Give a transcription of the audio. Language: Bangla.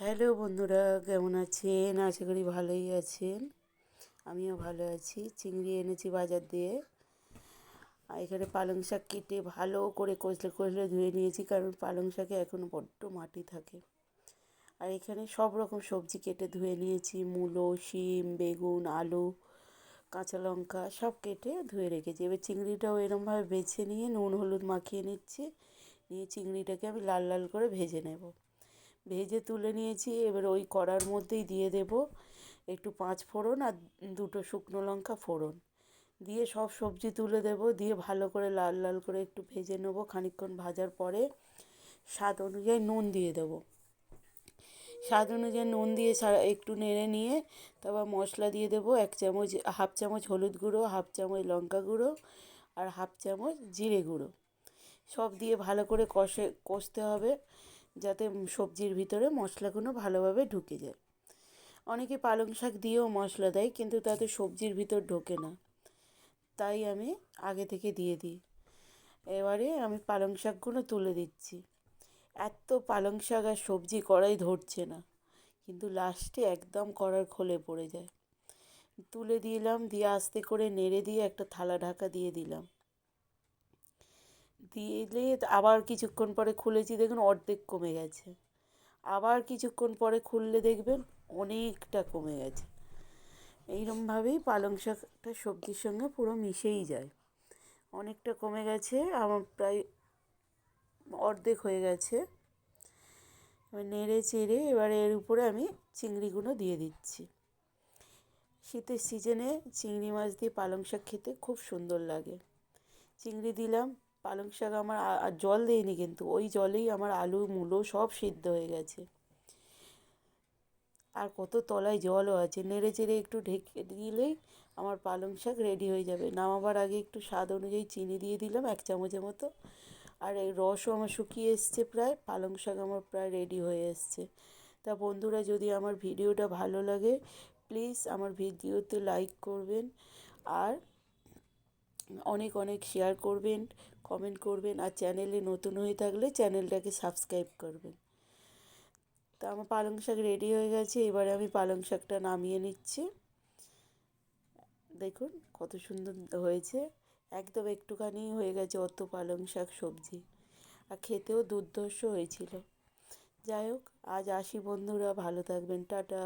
হ্যালো বন্ধুরা, কেমন আছেন? আশা করি ভালোই আছেন। আমিও ভালো আছি। চিংড়ি এনেছি বাজার দিয়ে। আর এখানে পালং শাক কেটে ভালো করে কষলে কষলে ধুয়ে নিয়েছি, কারণ পালং শাকে এখনও বড্ড মাটি থাকে। আর এখানে সব রকম সবজি কেটে ধুয়ে নিয়েছি, মূলো, শিম, বেগুন, আলু, কাঁচা লঙ্কা, সব কেটে ধুয়ে রেখেছি। এবার চিংড়িটাও এরমভাবে বেছে নিয়ে নুন, হলুদ মাখিয়ে নিচ্ছি। নিয়ে চিংড়িটাকে আমি লাল লাল করে ভেজে নেব। ভেজে তুলে নিয়েছি, এবার ওই কড়ার মধ্যেই দিয়ে দেব একটু পাঁচ ফোড়ন আর দুটো শুকনো লঙ্কা ফোড়ন। দিয়ে সব সবজি তুলে দেব, দিয়ে ভালো করে লাল লাল করে একটু ভেজে নেব, খানিকক্ষণ ভাজার পরে স্বাদ অনুযায়ী নুন দিয়ে দেবো। স্বাদ অনুযায়ী নুন দিয়ে একটু নেড়ে নিয়ে তারপর মশলা দিয়ে দেবো এক চামচ, হাফ চামচ হলুদ গুঁড়ো, হাফ চামচ লঙ্কা গুঁড়ো আর হাফ চামচ জিরে গুঁড়ো। সব দিয়ে ভালো করে কষে, কষতে হবে। সবজির ভিতরে মশলাগুলো ভালোভাবে ঢুকে যায়। অনেকে পালং শাক দিয়েও মশলা দেয়, কিন্তু তাতে সবজির ভিতর ঢোকে না। তাই আমি আগে থেকে দিয়ে দিই। এবারে আমি পালং শাকগুলো তুলে দিচ্ছি। এত পালং শাক আর সবজি কড়াই ধরছে না, কিন্তু লাস্টে একদম কড়ার খোলে পড়ে যায়। তুলে দিলাম, দিয়ে আস্তে করে নেড়ে দিয়ে একটা থালা ঢাকা দিয়ে দিলাম। দিলে আবার কিছুক্ষণ পরে খুলেছি, দেখুন অর্ধেক কমে গেছে। আবার কিছুক্ষণ পরে খুললে দেখবেন অনেকটা কমে গেছে। এইরমভাবেই পালং শাকটা সবজির সঙ্গে পুরো মিশেই যায়। অনেকটা কমে গেছে, আমার প্রায় অর্ধেক হয়ে গেছে। এবার নেড়ে চেড়ে এবারে এর উপরে আমি চিংড়িগুলো দিয়ে দিচ্ছি। শীতের সিজনে চিংড়ি মাছ দিয়ে পালং শাক খেতে খুব সুন্দর লাগে। চিংড়ি দিলাম পালং শাক আমার আর জল দিইনি কিন্তু, ওই জলেই আমার আলু, মূলো সব সিদ্ধ হয়ে গেছে। আর কত তলায় জলও আছে, নেড়ে চেড়ে একটু ঢেকে দিলেই আমার পালং শাক রেডি হয়ে যাবে। নামাবার আগে একটু স্বাদ অনুযায়ী চিনি দিয়ে দিলাম, এক চামচের মতো। আর এই রসও আমার শুকিয়ে এসছে প্রায়, পালং শাক আমার প্রায় রেডি হয়ে এসছে। তা বন্ধুরা, যদি আমার ভিডিওটা ভালো লাগে প্লিজ আমার ভিডিওতে লাইক করবেন। আর অনেক অনেক শেয়ার করবেন কমেন্ট করবেন আর চ্যানেলে নতুন হয়ে থাকলে চ্যানেলটাকে সাবস্ক্রাইব করবেন। তা আমার পালং শাক রেডি হয়ে গেছে, এবারে আমি পালং শাকটা নামিয়ে নিচ্ছি। দেখুন কত সুন্দর হয়েছে, একদম একটুখানি হয়ে গেছে অত পালং শাক সবজি। আর খেতেও দুর্ধর্ষ হয়েছিল। যাই হোক, আজ আসি বন্ধুরা, ভালো থাকবেন, টাটা।